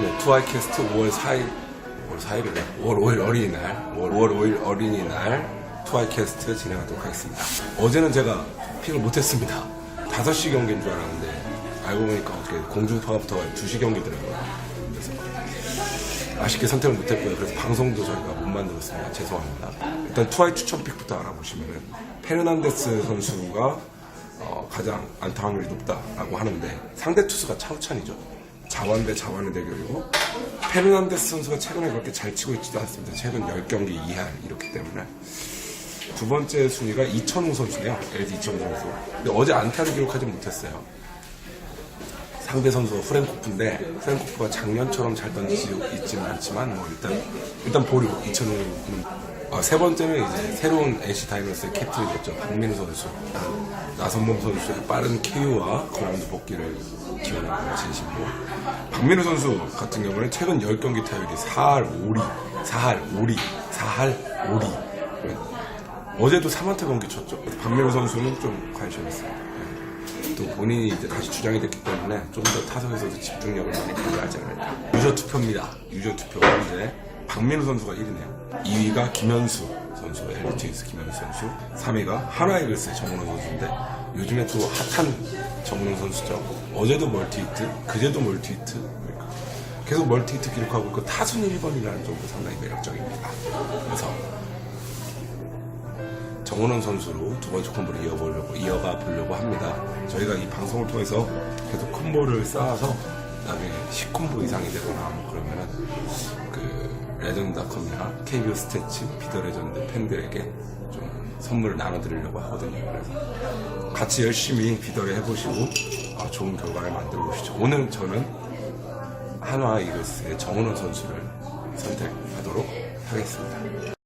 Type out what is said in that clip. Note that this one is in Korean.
네, 투아이캐스트 5월 4일, 5월 4일이래. 5월 5일 어린이날, 5월, 5월 5일 어린이날 투아이캐스트 진행하도록 하겠습니다. 어제는 제가 픽을 못했습니다. 5시 경기인 줄 알았는데, 알고 보니까 어떻게 공중파부터 2시 경기더라고요. 그래서 아쉽게 선택을 못했고요. 그래서 방송도 저희가 못 만들었습니다. 죄송합니다. 일단 투아이 추천 픽부터 알아보시면은, 페르난데스 선수가 어, 가장 안타 확률이 높다라고 하는데 상대 투수가 차우찬이죠. 자완 대 자완의 대결이고 페르난데스 선수가 최근에 그렇게 잘 치고 있지도 않습니다. 최근 10경기 이하 이렇기 때문에 두 번째 순위가 이천우 선수네요. LG 이천우 선수. 근데 어제 안타를 기록하지 못했어요. 상대 선수가 프랭코프인데 프랭코프가 작년처럼 잘 던지지 있지는 않지만 뭐 일단 일단 보류 이천우는 아, 세 번째는 이제 새로운 NC 다이너스의 캡틴이 됐죠. 박민우 선수. 나선범 선수의 빠른 KO와 그라운드 복귀를 기원하는 진심으로. 박민우 선수 같은 경우는 최근 10경기 타율이 4할 5리 4할 5리 4할 5리. 어제도 3안타 경기 쳤죠. 박민우 선수는 좀 관심이 있어요. 네. 또 본인이 이제 다시 주장이 됐기 때문에 좀 더 타석에서도 집중력을 많이 발휘하지 않을까. 유저 투표입니다. 유저 투표. 현재 박민우 선수가 1위네요. 2위가 김현수 선수, LG에서 김현수 선수. 3위가 하나이글스의 정은호 선수인데 요즘에 또 핫한 정은호 선수죠. 어제도 멀티히트, 그제도 멀티히트. 그러니까 계속 멀티히트 기록하고 있고 타순 1번이라는 점도 상당히 매력적입니다. 그래서 정원원 선수로 두 번째 콤보를 이어보려고, 이어가 보려고 합니다. 저희가 이 방송을 통해서 계속 콤보를 쌓아서 나중에 10콤보 이상이 되거나 뭐 그러면은 그 레전드닷컴이나 KBO 스태치, 비더 레전드 팬들에게 좀 선물을 나눠드리려고 하거든요. 그래서 같이 열심히 비더를 해보시고 아, 좋은 결과를 만들어 보시죠. 오늘 저는 한화 이글스의 정원원 선수를 선택하도록 하겠습니다.